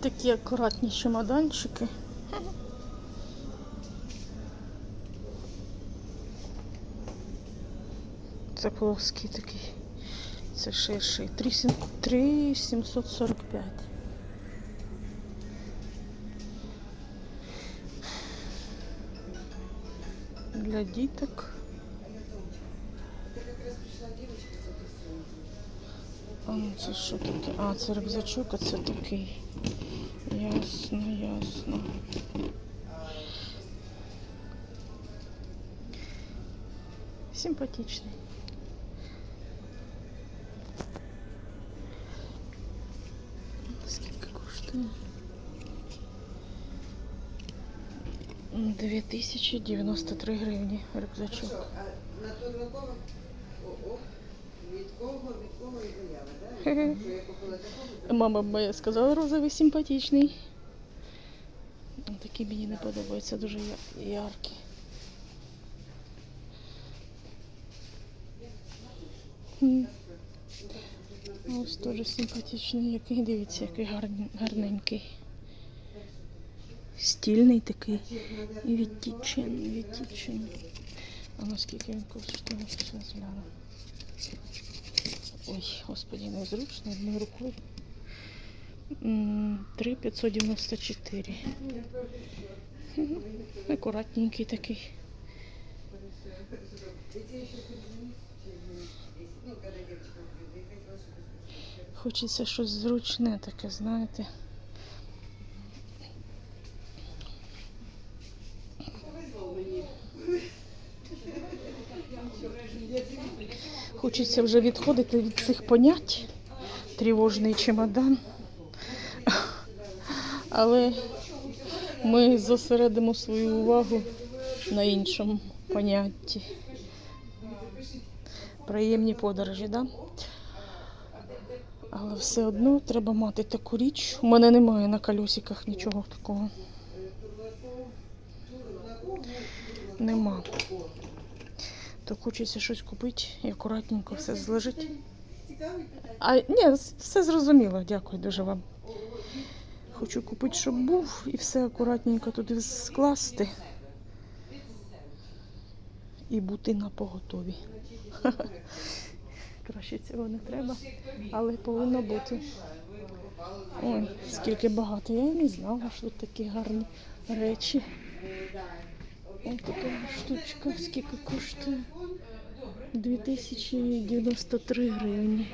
Такі акуратні чемоданчики. Це плоский такий. Це ширший. 3745. Для діток. А ну це що таке? А, це рюкзачок, а це такий. Ясно, ясно. Симпатичний. Скільки коштує? 2093 гривні рюкзачок. А на то на кого? О, о, від кого, Мама моя сказала, розовий симпатичний. Ну, Такі мені не подобаються, дуже я- яркі. М. Ось теж симпатичний, який, дивіться, який гарненький. Стільний такий. І відтічений, відтічений. А наскільки він коштує, зараз гляну. Ой, господи, незручно одною рукою. М, 3,594. Мгм. Акуратненький такий. Ну, Хочеться щось зручне таке, знаєте. Хочеться вже відходити від цих понять. Тривожний чемодан. Але ми зосередимо свою увагу на іншому понятті. Приємні подорожі, да? Але все одно треба мати таку річ. У мене немає на колесиках нічого такого. Нема. То хочеться щось купити і акуратненько все зложити. А ні, все зрозуміло, дякую дуже вам. Хочу купити, щоб був, і все акуратненько туди скласти. І бути на поготові. Краще цього не треба, але повинно бути. Ой, скільки багато. Я і не знала, що тут такі гарні речі. Ось така штучка, скільки коштує? 2093 гривні.